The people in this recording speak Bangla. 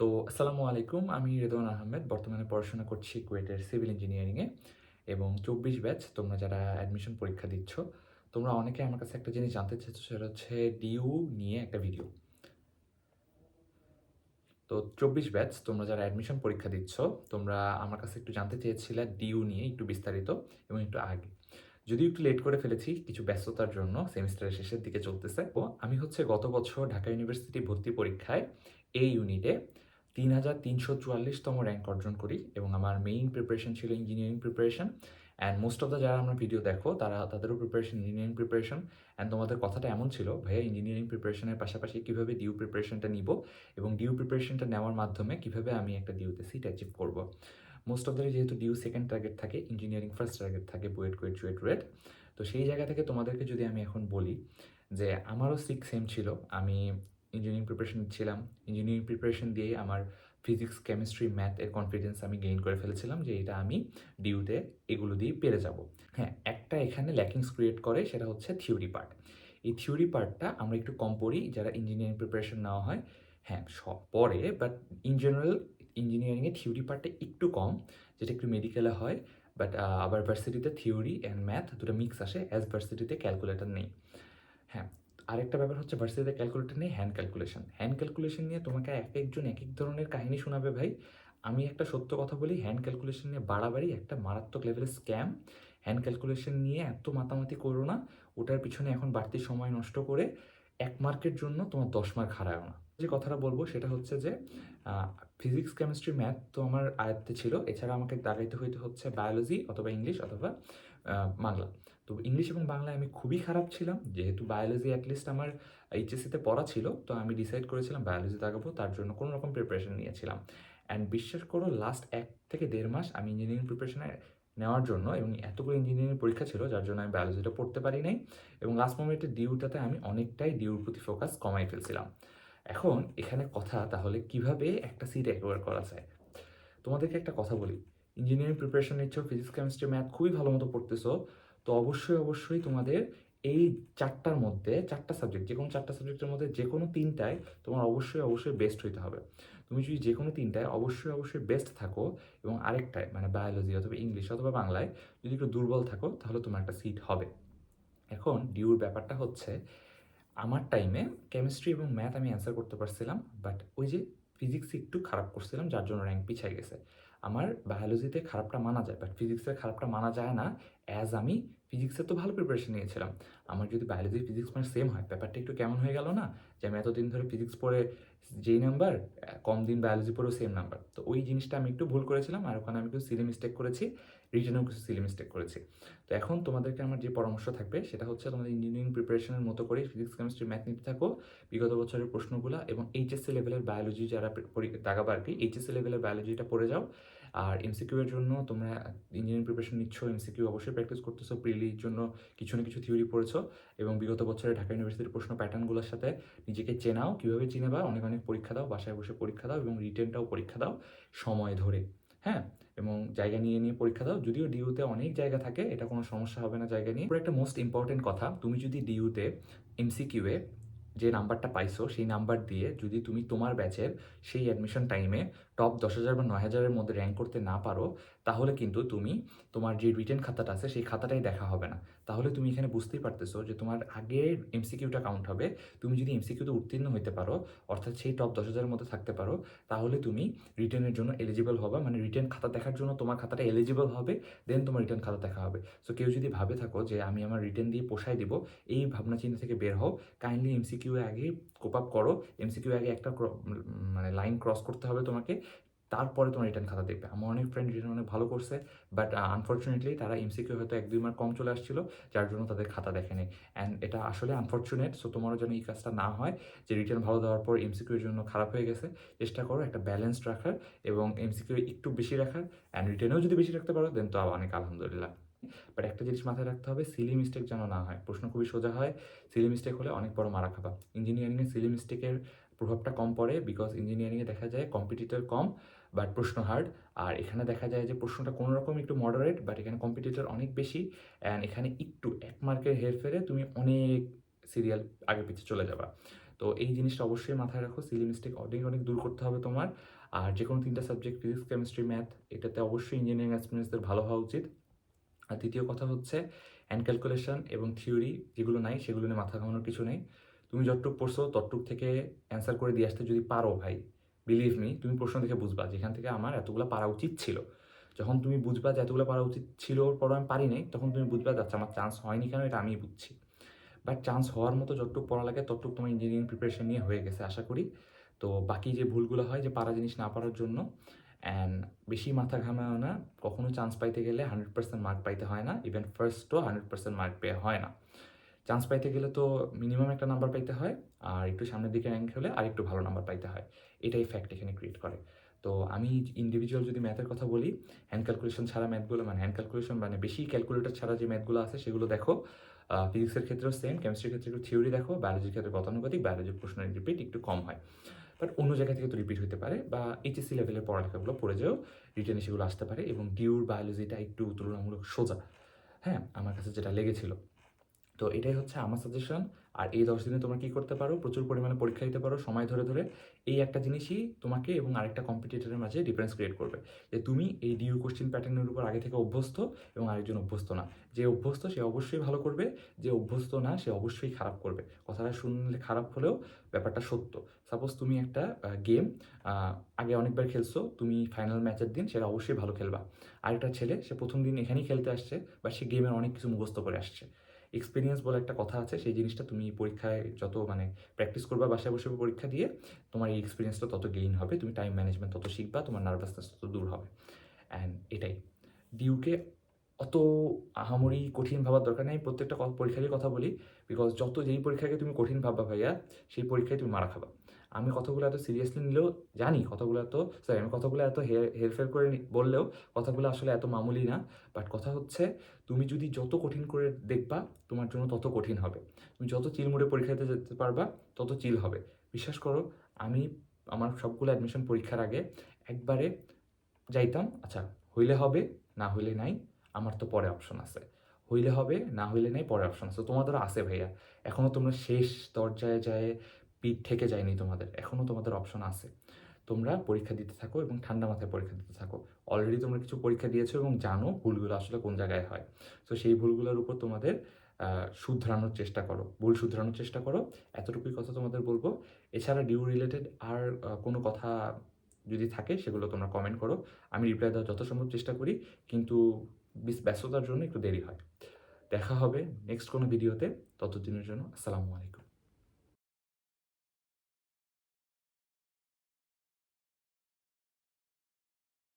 তো আসসালামু আলাইকুম, আমি রেদওয়ান আহমেদ, বর্তমানে পড়াশোনা করছি কুয়েটের সিভিল ইঞ্জিনিয়ারিংয়ে এবং চব্বিশ ব্যাচ, তোমরা যারা অ্যাডমিশন পরীক্ষা দিচ্ছ, তোমরা অনেকে আমার কাছে একটা জিনিস জানতে চাইছো, সেটা হচ্ছে ডিউ নিয়ে একটা ভিডিও তো চব্বিশ ব্যাচ, তোমরা যারা অ্যাডমিশন পরীক্ষা দিচ্ছ, তোমরা আমার কাছে একটু জানতে চেয়েছিলে ডিউ নিয়ে একটু বিস্তারিত এবং একটু আগে। যদিও একটু লেট করে ফেলেছি, কিছু ব্যস্ততার জন্য সেমিস্টারের শেষের দিকে চলতেছে। ও আমি হচ্ছে গত বছর ঢাকা ইউনিভার্সিটি ভর্তি পরীক্ষায় এই ইউনিটে তিন হাজার তিনশো চুয়াল্লিশতম র্যাঙ্ক অর্জন করি এবং আমার মেইন প্রিপারেশন ছিল engineering preparation and most of the যারা আমরা ভিডিও দেখো, তারা তাদেরও প্রিপারেশন ইঞ্জিনিয়ারিং প্রিপারেশন অ্যান্ড তোমাদের কথাটা এমন ছিল, ভাইয়া ইঞ্জিনিয়ারিং প্রিপারেশনের পাশাপাশি কীভাবে ডিউ প্রিপারেশনটা নিব এবং ডিউ প্রিপারেশনটা নেওয়ার মাধ্যমে কীভাবে আমি একটা ডিউতে সিট অ্যাচিভ করব? মোস্ট অফ দ্য যেহেতু ডিউ সেকেন্ড টার্গেট থাকে ইঞ্জিনিয়ারিং ফার্স্ট টার্গেট থাকে বুয়েট কুয়েট জুয়েট রুয়েট তো সেই জায়গা থেকে তোমাদেরকে যদি আমি এখন বলি যে আমারও সিক্স সেম ছিল, আমি ইঞ্জিনিয়ারিং প্রিপারেশন ছিলাম। ইঞ্জিনিয়ারিং প্রিপারেশন দিয়ে আমার ফিজিক্স কেমিস্ট্রি ম্যাথ এর কনফিডেন্স আমি গেইন করে ফেলেছিলাম যে এটা আমি ডিউতে এগুলো দিয়ে পেরে যাব। হ্যাঁ একটা এখানে ল্যাকিংস ক্রিয়েট করে, সেটা হচ্ছে থিওরি পার্ট এই থিওরি পার্টটা আমরা একটু কম পড়ি, যারা ইঞ্জিনিয়ারিং প্রিপারেশন নেওয়া হয়। হ্যাঁ সব পরে বাট ইন জেনারেল ইঞ্জিনিয়ারিংয়ে থিওরি পার্টটা একটু কম, যেটা একটু মেডিকেলে হয় বাট আবার ভার্সিটিতে থিওরি অ্যান্ড ম্যাথ দুটো মিক্স আসে অ্যাজ ভার্সিটিতে ক্যালকুলেটার নেই। হ্যাঁ আরেকটা ব্যাপার হচ্ছে ভার্সিটিতে ক্যালকুলেটর নেই হ্যান্ড ক্যালকুলেশন হ্যান্ড ক্যালকুলেশন নিয়ে তোমাকে এক একজন এক এক ধরনের কাহিনী শোনাবে ভাই। আমি একটা সত্য কথা বলি হ্যান্ড ক্যালকুলেশন নিয়ে বাড়াবাড়ি একটা মারাত্মক লেভেলের স্ক্যাম হ্যান্ড ক্যালকুলেশন নিয়ে এত মাতামাতি করো না, ওটার পিছনে এখন বাড়তি সময় নষ্ট করে এক মার্কের জন্য তোমার দশ মার্ক হারায় না। যে কথাটা বলব সেটা হচ্ছে যে ফিজিক্স কেমিস্ট্রি ম্যাথ তো আমার আয়ত্তে ছিল। এছাড়া আমাকে দাগাইতে হইতে হচ্ছে বায়োলজি অথবা ইংলিশ অথবা বাংলা। তো ইংলিশ এবং বাংলায় আমি খুবই খারাপ ছিলাম। যেহেতু বায়োলজি অ্যাটলিস্ট আমার এইচএসসিতে পড়া ছিল, তো আমি ডিসাইড করেছিলাম বায়োলজি দাগাবো তার জন্য কোনো রকম প্রিপারেশন নিয়েছিলাম। অ্যান্ড বিশ্বাস করো লাস্ট এক থেকে দেড় মাস আমি ইঞ্জিনিয়ারিং প্রিপারেশনে নেওয়ার জন্য এবং এতগুলো ইঞ্জিনিয়ারিং পরীক্ষা ছিল, যার জন্য আমি বায়োলজিটা পড়তে পারি নাই এবং লাস্ট মোমেন্টে ডিউটাতে আমি অনেকটাই ডিউর প্রতি ফোকাস কমাই ফেলছিলাম। এখন এখানে কথা, তাহলে কীভাবে একটা সিট অ্যাকোয়ার করা যায়? তোমাদেরকে একটা কথা বলি। ইঞ্জিনিয়ারিং প্রিপারেশন নিচ্ছ ফিজিক্স কেমিস্ট্রি ম্যাথ খুবই ভালো মতো পড়তেছো তো অবশ্যই অবশ্যই তোমাদের এই চারটার মধ্যে, চারটা সাবজেক্ট যে কোনো চারটা সাবজেক্টের মধ্যে যে কোনো তিনটায় তোমার অবশ্যই অবশ্যই বেস্ট হইতে হবে। তুমি যদি যে কোনো তিনটায় অবশ্যই অবশ্যই বেস্ট থাকো এবং আরেকটায় মানে বায়োলজি অথবা ইংলিশ অথবা বাংলায় যদি একটু দুর্বল থাকো, তাহলে তোমার একটা সিট হবে। এখন ডিউর ব্যাপারটা হচ্ছে, আমার টাইমে কেমিস্ট্রি এবং ম্যাথ আমি অ্যান্সার করতে পারছিলাম বাট ওই যে ফিজিক্স একটু খারাপ করছিলাম, যার জন্য র্যাঙ্ক পিছাই গেছে। আমার বায়োলজিতে খারাপটা মানা যায় বাট ফিজিক্সের খারাপটা মানা যায় না অ্যাজ আমি ফিজিক্সের তো ভালো প্রিপারেশন নিয়েছিলাম। আমার যদি বায়োলজি ফিজিক্স মানে সেম হয়, ব্যাপারটা একটু কেমন হয়ে গেল না? যে আমি এতদিন ধরে ফিজিক্স পড়ে যেই নাম্বার কম দিন বায়োলজি পড়েও সেম নাম্বার তো ওই জিনিসটা আমি একটু ভুল করেছিলাম, আর ওখানে আমি একটু সিলি মিস্টেক করেছি রিজনেও কিছু সিলি মিস্টেক করেছি। তো এখন তোমাদেরকে আমার যে পরামর্শ থাকবে, সেটা হচ্ছে তোমাদের ইঞ্জিনিয়ারিং প্রিপারেশনের মতো করে ফিজিক্স কেমিস্ট্রি ম্যাথ নিতে থাকো। বিগত বছরের প্রশ্নগুলো এবং এইচএসসি লেভেলের বায়োলজি যারা দাগাবা আর কি এইচএসসি লেভেলের বায়োলজিটা পড়ে যাও। আর এমসিকিউ এর জন্য তোমরা ইঞ্জিনিয়ারিং প্রিপারেশন নিচ্ছ এমসিকিউ অবশ্যই প্র্যাকটিস করতেছো প্রিলির জন্য কিছু না কিছু থিওরি পড়েছো এবং বিগত বছরে ঢাকা ইউনিভার্সিটির প্রশ্ন প্যাটার্নগুলোর সাথে নিজেকে চেনাও, কীভাবে চিনেবা অনেক অনেক পরীক্ষা দাও, বাসায় বসে পরীক্ষা দাও এবং রিটেনটাও পরীক্ষা দাও সময় ধরে হ্যাঁ? এবং জায়গা নিয়ে নিয়ে পরীক্ষা দাও, যদিও ডিউতে অনেক জায়গা থাকে, এটা কোনো সমস্যা হবে না জায়গা নিয়ে। একটা মোস্ট ইম্পর্টেন্ট কথা, তুমি যদি ডিউতে এমসিকিউয়ে যে নাম্বারটা পাইছো, সেই নাম্বার দিয়ে যদি তুমি তোমার ব্যাচের সেই অ্যাডমিশন টাইমে টপ দশ হাজার বা নয় হাজারের মধ্যে র্যাঙ্ক করতে না পারো, তাহলে কিন্তু তুমি তোমার যে রিটেন খাতাটা আছে, সেই খাতাটাই দেখা হবে না। তাহলে তুমি এখানে বুঝতেই পারতেছো যে তোমার আগে এমসিকিউটা কাউন্ট হবে। তুমি যদি এমসিকিউতে উত্তীর্ণ হতে পারো, অর্থাৎ সেই টপ দশ হাজারের মধ্যে থাকতে পারো, তাহলে তুমি রিটার্নের জন্য এলিজিবল হবে। মানে রিটার্ন খাতা দেখার জন্য তোমার খাতাটা এলিজিবল হবে দেন তোমার রিটার্ন খাতা দেখা হবে। সো কেউ যদি ভাবে থাকো যে আমি আমার রিটার্ন দিয়ে পোষাই দিব, এই ভাবনা চিন্তা থেকে বের হও। কাইন্ডলি এমসিকিউ আগে কোপ আপ করো। এমসিকিউ আগে একটা মানে লাইন ক্রস করতে হবে তোমাকে। তারপরে তোমার রিটার্ন খাতা দেখবে। আমার অনেক ফ্রেন্ড রিটার্ন অনেক ভালো করছে বাট আনফর্চুনেটলি তারা এমসিকিউ হয়তো এক, দুই মার্ক কম চলে আসছিল, যার জন্য তাদের খাতা দেখেনি। অ্যান্ড এটা আসলে আনফর্চুনেট সো তোমারও যেন এই কাজটা না হয়, যে রিটার্ন ভালো দেওয়ার পর এমসিকিউর জন্য খারাপ হয়ে গেছে। চেষ্টা করো একটা ব্যালেন্সড রাখার এবং এমসিকিউ একটু বেশি রাখার অ্যান্ড রিটার্নেও যদি বেশি রাখতে পারো দেন তো অনেক আলহামদুলিল্লাহ। বাট একটা জিনিস মাথায় রাখতে হবে সিলি মিস্টেক যেন না হয়। প্রশ্ন খুবই সোজা হয় সিলি মিস্টেক হলে অনেক বড় মারা খাবা। ইঞ্জিনিয়ারিংয়ে সিলি মিস্টেকের প্রভাবটা কম পড়ে বিকজ ইঞ্জিনিয়ারিংয়ে দেখা যায় কম্পিটিটর কম বাট প্রশ্ন হার্ড আর এখানে দেখা যায় যে প্রশ্নটা কোনো রকম একটু মডারেট বাট এখানে কম্পিটিটর অনেক বেশি। অ্যান্ড এখানে একটু এক মার্কের হেরফেরে তুমি অনেক সিরিয়াল আগে পিছিয়ে চলে যাবা। তো এই জিনিসটা অবশ্যই মাথায় রাখো সিলি মিস্টেক অনেক অনেক দূর করতে হবে তোমার। আর যে কোনো তিনটা সাবজেক্ট ফিজিক্স কেমিস্ট্রি ম্যাথ এটাতে অবশ্যই ইঞ্জিনিয়ারিং এক্সপিরিয়েন্সদের ভালো হওয়া উচিত। আর দ্বিতীয় কথা হচ্ছে অ্যান্ড ক্যালকুলেশন এবং থিওরি যেগুলো নাই, সেগুলো নিয়ে মাথা ঘামানোর কিছু নেই। তুমি যতটুক পড়ছো, ততটুক থেকে অ্যান্সার করে দিয়ে আসতে যদি পারো ভাই বিলিভ মি তুমি প্রশ্ন দেখে বুঝবা যেখান থেকে আমার এতগুলো পারা উচিত ছিল। যখন তুমি বুঝবা যে এতগুলো পারা উচিত ছিল পরও আমি পারি নাই, তখন তুমি বুঝবা যাচ্ছে আমার চান্স হয়নি কেন, এটা আমি বুঝছি। বাট চান্স হওয়ার মতো যতটুকু পড়া লাগে, ততটুকু তোমার ইঞ্জিনিয়ারিং প্রিপারেশন নিয়ে হয়ে গেছে, আশা করি। তো বাকি যে ভুলগুলো হয় যে পারা জিনিস না পারার জন্য অ্যান্ড বেশি মাথা ঘামায় না, কখনো চান্স পাইতে গেলে হান্ড্রেড পার্সেন্ট মার্ক পাইতে হয় না ইভেন ফার্স্টও হান্ড্রেড পার্সেন্ট মার্ক পেয়ে হয় না। চান্স পাইতে গেলে তো মিনিমাম একটা নাম্বার পাইতে হয়, আর একটু সামনের দিকে র্যাঙ্ক হলে আর একটু ভালো নাম্বার পাইতে হয়। এটাই ফ্যাক্ট এখানে ক্রিয়েট করে। তো আমি ইন্ডিভিজুয়াল যদি ম্যাথের কথা বলি হ্যান্ড ক্যালকুলেশন ছাড়া ম্যাথগুলো মানে হ্যান্ড ক্যালকুলেশন মানে বেশি ক্যালকুলেটর ছাড়া যে ম্যাথগুলো আছে, সেগুলো দেখো। ফিজিক্সের ক্ষেত্রেও সেম কেমিস্ট্রির ক্ষেত্রে একটু থিওরি দেখো বায়োলজির ক্ষেত্রে গতানুগতিক বায়োলজির প্রশ্ন রিপিট একটু কম হয়। বাট অন্য জায়গা থেকে তো রিপিট হতে পারে বা এইচএসসি লেভেলের পড়ালেখাগুলো পড়ে যেও রিটার্নে সেগুলো আসতে পারে এবং ডিউর বায়োলজিটা একটু তুলনামূলক সোজা। হ্যাঁ আমার কাছে যেটা লেগেছিল। তো এটাই হচ্ছে আমার সাজেশন আর এই দশ দিনে তোমরা কী করতে পারো? প্রচুর পরিমাণে পরীক্ষা দিতে পারো। সময় ধরে ধরে এই একটা জিনিসই তোমাকে এবং আরেকটা কম্পিটিটরের মাঝে ডিফারেন্স ক্রিয়েট করবে। যে তুমি এই ডিউ কোশ্চেন প্যাটার্নের উপর আগে থেকে অভ্যস্ত এবং আরেকজন অভ্যস্ত না। যে অভ্যস্ত সে অবশ্যই ভালো করবে, যে অভ্যস্ত না সে অবশ্যই খারাপ করবে। কথাটা শুনলে খারাপ হলেও ব্যাপারটা সত্য। সাপোজ তুমি একটা গেম আগে অনেকবার খেলছো, তুমি ফাইনাল ম্যাচের দিন সেটা অবশ্যই ভালো খেলবা। আরেকটা ছেলে, সে প্রথম দিন এখানেই খেলতে আসছে, বা সে গেমের অনেক কিছু মুখস্থ করে আসছে। এক্সপিরিয়েন্স বলে একটা কথা আছে, সেই জিনিসটা তুমি পরীক্ষায় যত মানে প্র্যাকটিস করবা, বাসায় বসে পরীক্ষা দিয়ে তোমার এই এক্সপিরিয়েন্সটা তত গেইন হবে, তুমি টাইম ম্যানেজমেন্ট তত শিখবা, তোমার নার্ভাসনেস তত দূর হবে। অ্যান্ড এটাই। ডিউকে অত আহামরি কঠিন ভাবার দরকার নেই, প্রত্যেকটা পরীক্ষারই কথা বলি বিকজ যত যেই পরীক্ষাকে তুমি কঠিন ভাববা ভাইয়া, সেই পরীক্ষায় তুমি মারা খাবা। আমি কথাগুলো এত সিরিয়াসলি নিলেও জানি, কথাগুলো এত সরি আমি কথাগুলো এত হেরফের করে বললেও কথাগুলো আসলে এত মামুলি না বাট কথা হচ্ছে তুমি যদি যত কঠিন করে দেখবা, তোমার জন্য তত কঠিন হবে। তুমি যত চিলমুড়ে পরীক্ষা দিতে যেতে পারবা, তত চিল হবে। বিশ্বাস করো, আমি আমার সবগুলো অ্যাডমিশন পরীক্ষার আগে একবারে যাইতাম আচ্ছা হইলে হবে, না হইলে নাই, আমার তো পরে অপশন আছে। হইলে হবে, না হইলে নাই, পরে অপশন আছে। তোমাদেরও আছে ভাইয়া। এখনও তোমরা শেষ দরজায় যায় পিঠ থেকে যায়নি তোমাদের। এখনও তোমাদের অপশন আছে। তোমরা পরীক্ষা দিতে থাকো এবং ঠান্ডা মাথায় পরীক্ষা দিতে থাকো। অলরেডি তোমরা কিছু পরীক্ষা দিয়েছ এবং জানো ভুলগুলো আসলে কোন জায়গায় হয়। তো সেই ভুলগুলোর উপর তোমাদের শুধরানোর চেষ্টা করো। ভুল শুধরানোর চেষ্টা করো। এতটুকুই কথা তোমাদের বলব। এছাড়া ডিউ রিলেটেড আর কোনো কথা যদি থাকে সেগুলো তোমরা কমেন্ট করো। আমি রিপ্লাই দেওয়ার যত সম্ভব চেষ্টা করি, কিন্তু ব্যস্ততার জন্য একটু দেরি হয়। দেখা হবে নেক্সট কোনো ভিডিওতে ততদিনের জন্য আসসালামু আলাইকুম।